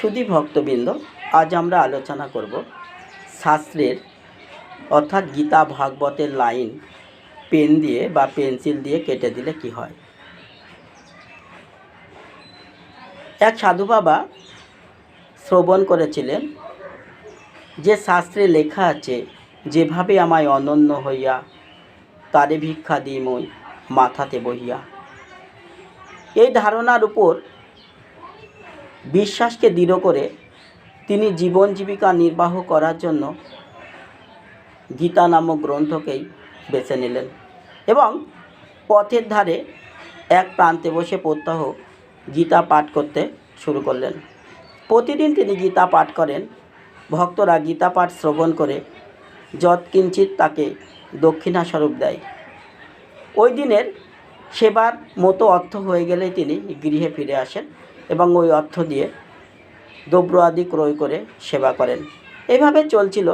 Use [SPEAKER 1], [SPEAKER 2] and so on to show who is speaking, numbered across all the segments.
[SPEAKER 1] সুধী ভক্তবৃন্দ, আজ আমরা আলোচনা করব শাস্ত্রের, অর্থাৎ গীতা ভাগবতের লাইন, পেন দিয়ে বা পেন্সিল দিয়ে কেটে দিলে কি হয়। এক সাধু বাবা শ্রবণ করেছিলেন, যে শাস্ত্রে লেখা আছে, যেভাবে আমায় অনন্য হইয়া, তারে ভিক্ষা দিই মই মাথাতে বহিয়া। এই ধারণার উপর বিশ্বাসকে দৃঢ় করে তিনি জীবন জীবিকা নির্বাহ করার জন্য গীতা নামক গ্রন্থকেই বেছে নিলেন এবং পথের ধারে এক প্রান্তে বসে প্রত্যহ গীতা পাঠ করতে শুরু করলেন। প্রতিদিন তিনি গীতা পাঠ করেন, ভক্তরা গীতা পাঠ শ্রবণ করে যৎকিঞ্চিত তাকে দক্ষিণাস্বরূপ দেয়। ওই দিনের সেবার মতো অর্থ হয়ে গেলে তিনি গৃহে ফিরে আসেন। এবং ওই অর্থ দিয়ে দ্রব্য আদি ক্রয় করে সেবা করেন। এভাবে চলছিল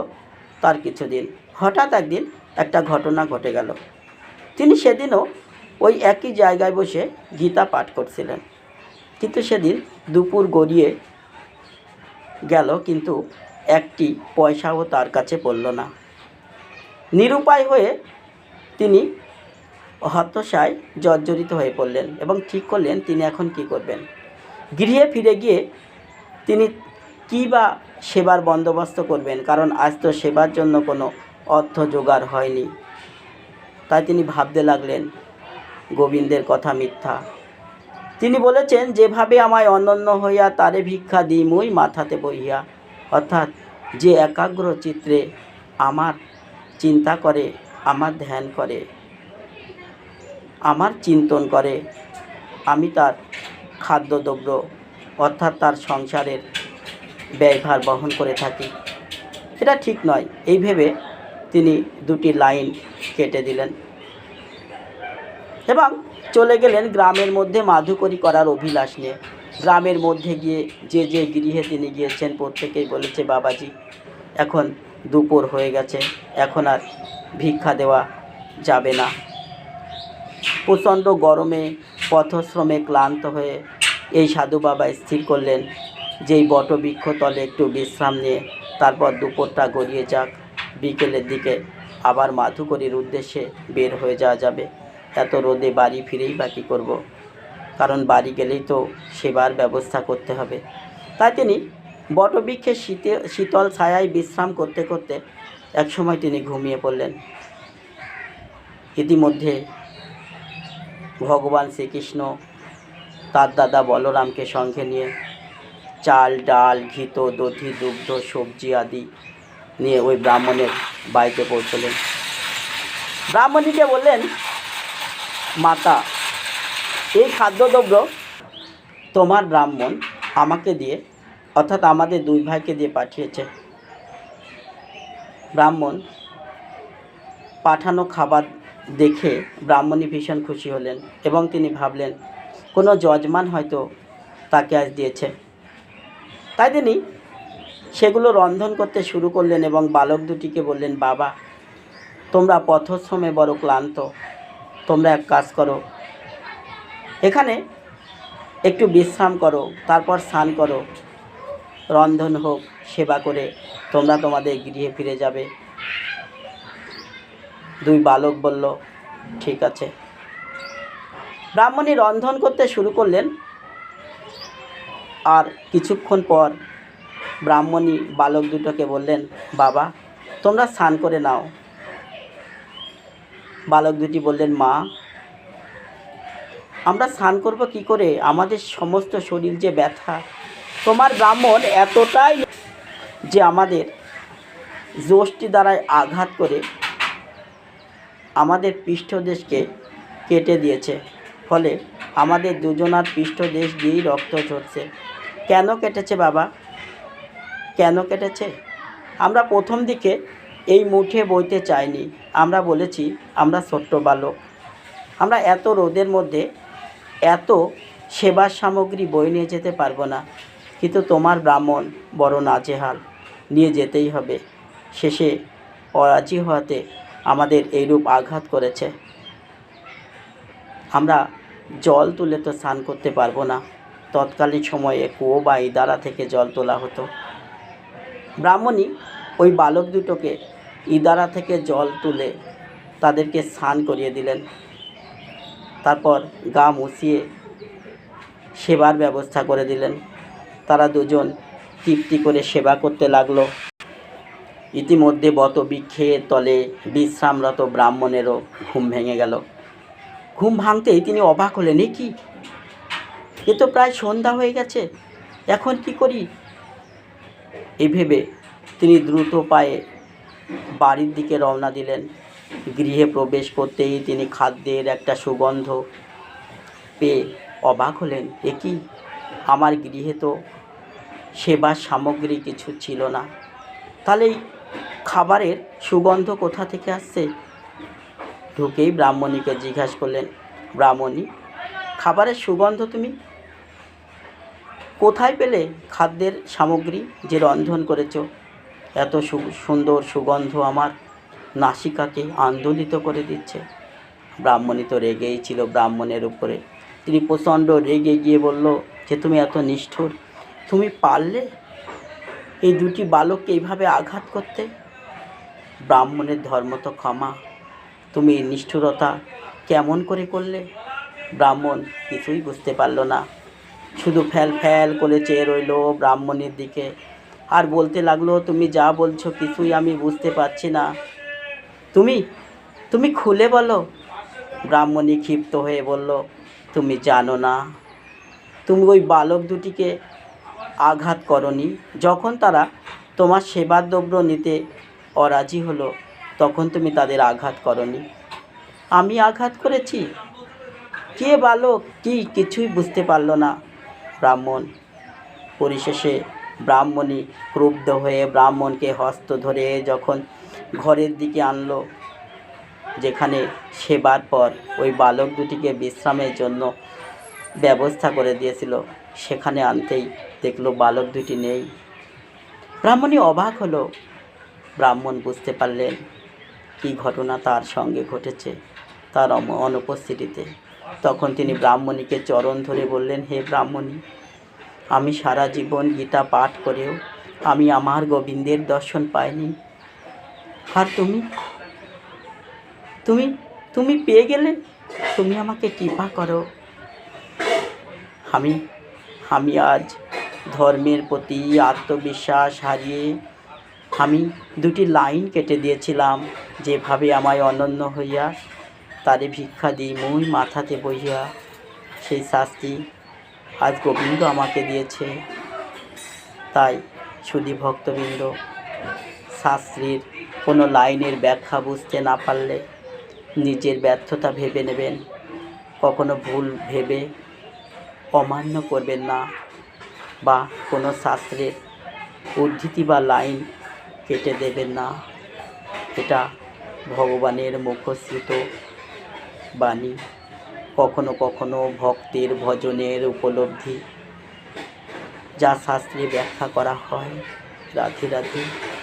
[SPEAKER 1] তার কিছুদিন। হঠাৎ একদিন একটা ঘটনা ঘটে গেল। তিনি সেদিনও ওই একই জায়গায় বসে গীতা পাঠ করছিলেন। কিন্তু সেদিন দুপুর গড়িয়ে গেল, কিন্তু একটি পয়সাও তার কাছে পড়ল না। নিরুপায় হয়ে তিনি হতাশায় জর্জরিত হয়ে পড়লেন এবং ঠিক করলেন, তিনি এখন কি করবেন? গৃহে ফিরে গিয়ে তিনি কী বা সেবার বন্দোবস্ত করবেন? কারণ আজ তো সেবার জন্য কোনো অর্থ জোগাড় হয়নি। তাই তিনি ভাবতে লাগলেন, গোবিন্দের কথা মিথ্যা। তিনি বলেছেন, যেভাবে আমায় অনন্য হইয়া তারে ভিক্ষা দিই, মুই মাথাতে বইয়া অর্থাৎ যে একাগ্র চিত্রে আমার চিন্তা করে, আমার ধ্যান করে, আমার চিন্তন করে, আমি তার খাদ্যদ্রব্য অর্থাৎ তার সংসারের ব্যয়ভার বহন করে থাকি। এটা ঠিক নয়। এই ভেবে তিনি দুটি লাইন কেটে দিলেন। এবং চলে গেলেন গ্রামের মধ্যে মাধুকরী করার অভিলাষ নিয়ে। গ্রামের মধ্যে গিয়ে যে যে গৃহে তিনি গিয়েছেন, প্রত্যেকেই বলেছে, বাবাজি, এখন দুপুর হয়ে গেছে। এখন আর ভিক্ষা দেওয়া যাবে না। প্রচণ্ড গরমে, পথশ্রমে ক্লান্ত হয়ে এই সাধু বাবা স্থির করলেন, যেই বটবৃক্ষ তলে একটু বিশ্রাম নিয়ে, তারপর দুপুরটা গড়িয়ে যাক, বিকেলের দিকে আবার মাধুকরীর উদ্দেশ্যে বের হয়ে যাওয়া যাবে। এত রোদে বাড়ি ফিরেই বা কী করব? কারণ বাড়ি গেলেই তো সেবার ব্যবস্থা করতে হবে। তাই তিনি বটবৃক্ষের শীতে, শীতল ছায়ায় বিশ্রাম করতে করতে একসময় তিনি ঘুমিয়ে পড়লেন। ইতিমধ্যে ভগবান শ্রীকৃষ্ণ তার দাদা বলরামকে সঙ্গে নিয়ে চাল, ডাল, ঘিত, দধি, দুগ্ধ, সবজি আদি নিয়ে ওই ব্রাহ্মণের বাড়িতে পৌঁছলেন। ব্রাহ্মণীকে বললেন, মাতা, এই খাদ্যদ্রব্য তোমার ব্রাহ্মণ আমাকে দিয়ে, অর্থাৎ আমাদের দুই ভাইকে দিয়ে পাঠিয়েছে। ব্রাহ্মণ পাঠানো খাবার দেখে ব্রাহ্মণী ভীষণ খুশি হলেন এবং তিনি ভাবলেন কোনো যজমান হয়তো তাকে আজ দিয়েছে। তাই তিনি সেগুলো রন্ধন করতে শুরু করলেন এবং বালক দুটিকে বললেন, বাবা, তোমরা পথশ্রমে বড় ক্লান্ত। তোমরা এক কাজ করো। এখানে একটু বিশ্রাম করো, তারপর স্নান করো। রন্ধন হোক, সেবা করে তোমরা তোমাদের গৃহে ফিরে যাবে। দুই বালক বলল, ঠিক আছে। ব্রাহ্মণী রন্ধন করতে শুরু করলেন। আর কিছুক্ষণ পর ব্রাহ্মণী বালক দুটোকে বললেন, বাবা, তোমরা স্নান করে নাও। বালক দুটি বললেন, মা, আমরা স্নান করব কি করে? আমাদের সমস্ত শরীর যে ব্যথা, তোমার ব্রাহ্মণ এতটাই যে আমাদের যষ্টি দ্বারায় আঘাত করে আমাদের পৃষ্ঠদেশকে কেটে দিয়েছে। ফলে আমাদের দুজনার পৃষ্ঠদেশ দিয়েই রক্ত ঝরছে। কেন কেটেছে বাবা? কেন কেটেছে? আমরা প্রথম দিকে এই মুঠে বইতে চাইনি। আমরা বলেছি, আমরা ছোট্ট বালক। আমরা এত রোদের মধ্যে এত সেবার সামগ্রী বই নিয়ে যেতে পারব না। কিন্তু তোমার ব্রাহ্মণ বড় নাজেহাল। নিয়ে যেতেই হবে। শেষে অরাজি হওয়াতে আমাদের এইরূপ আঘাত করেছে। আমরা জল তুলে তো স্নান করতে পারব না। তৎকালীন সময়ে কুয়ো বা ইদারা থেকে জল তোলা হতো। ব্রাহ্মণী ওই বালক দুটোকে ইদারা থেকে জল তুলে তাদেরকে স্নান করিয়ে দিলেন। তারপর গা মুছিয়ে সেবার ব্যবস্থা করে দিলেন। তারা দুজন তৃপ্তি করে সেবা করতে লাগল। ইতিমধ্যে বত বৃক্ষের তলে বিশ্রামরত ব্রাহ্মণেরও ঘুম ভেঙে গেল। ঘুম ভাঙতেই তিনি অবাক হলেন, এ কি? এ তো প্রায় সন্ধ্যা হয়ে গেছে, এখন কি করি? এই ভেবে তিনি দ্রুত পায়ে বাড়ির দিকে রওনা দিলেন। গৃহে প্রবেশ করতেই তিনি খাদ্যের একটা সুগন্ধ পেয়ে অবাক হলেন, এ কি? আমার গৃহে তো সেবার সামগ্রী কিছু ছিল না। তাহলে খাবারের সুগন্ধ কোথা থেকে আসছে? ঢুকেই ব্রাহ্মণীকে জিজ্ঞাসা করলেন, ব্রাহ্মণী, খাবারের সুগন্ধ তুমি কোথায় পেলে? খাদ্যের সামগ্রী যে রন্ধন করেছ? এত সুন্দর সুগন্ধ আমার নাসিকাকে আন্দোলিত করে দিচ্ছে। ব্রাহ্মণী তো রেগেই ছিল ব্রাহ্মণের উপরে। তিনি প্রচণ্ড রেগে গিয়ে বলল, যে তুমি এত নিষ্ঠুর, তুমি পারলে এই দুটি বালককে এইভাবে আঘাত করতে? ব্রাহ্মণের ধর্ম তো ক্ষমা তুমি নিষ্ঠুরতা কেমন করে করলে? ব্রাহ্মণ কিছুই বুঝতে পারল না। শুধু ফ্যাল ফ্যাল করে চেয়ে রইল ব্রাহ্মণের দিকে। আর বলতে লাগল, তুমি যা বলছো কিছুই আমি বুঝতে পারছি না। তুমি? তুমি খুলে বলো। ব্রাহ্মণী ক্ষিপ্ত হয়ে বলল, তুমি জানো না। তুমি ওই বালক দুটিকে আঘাত করনি। যখন তারা তোমার সেবার দ্রব্য নিতে অরাজি হলো তখন তুমি তাদের আঘাত করনি। আমি আঘাত করেছি? কে বালক? কি? কিছুই বুঝতে পারল না। ব্রাহ্মণ পরিশেষে ব্রাহ্মণী ক্রুব্ধ হয়ে ব্রাহ্মণকে হস্ত ধরে যখন ঘরের দিকে আনলো, যেখানে সেবার পর ওই বালক দুটিকে বিশ্রামের জন্য ব্যবস্থা করে দিয়েছিল। সেখানে আনতেই দেখল বালক দুটি নেই। ব্রাহ্মণী অবাক হলো। ব্রাহ্মণ বুঝতে পারলেন কী ঘটনা তার সঙ্গে ঘটেছে তার অনুপস্থিতিতে। তখন তিনি ব্রাহ্মণীকে চরণ ধরে বললেন, হে ব্রাহ্মণী, আমি সারা জীবন গীতা পাঠ করেও আমি আমার গোবিন্দের দর্শন পাইনি। আর তুমি? তুমি তুমি পেয়ে গেলে? তুমি আমাকে কৃপা করো। আমি আমি আজ ধর্মের প্রতি আত্মবিশ্বাস হারিয়ে আমি দুটি লাইন কেটে দিয়েছিলাম, যেভাবে আমায় অনন্য হইয়া তারে ভিক্ষা দিই মুই মাথাতে বইয়া সেই শাস্তি আজ গোবিন্দ আমাকে দিয়েছে। তাই সুধী ভক্তবৃন্দ, শাস্ত্রীর কোনো লাইনের ব্যাখ্যা বুঝতে না পারলে নিজের ব্যর্থতা ভেবে নেবেন, কখনো ভুল ভেবে অমান্য করবেন না, বা কোনো শাস্ত্রের উদ্ধৃতি বা লাইন কেটে দেবেন না। এটা ভগবানের মুখশ্রিত বাণী। কখনো কখনো ভক্তের ভজনের উপলব্ধি। যা শাস্ত্রে ব্যাখ্যা করা হয়, রাধে রাধে।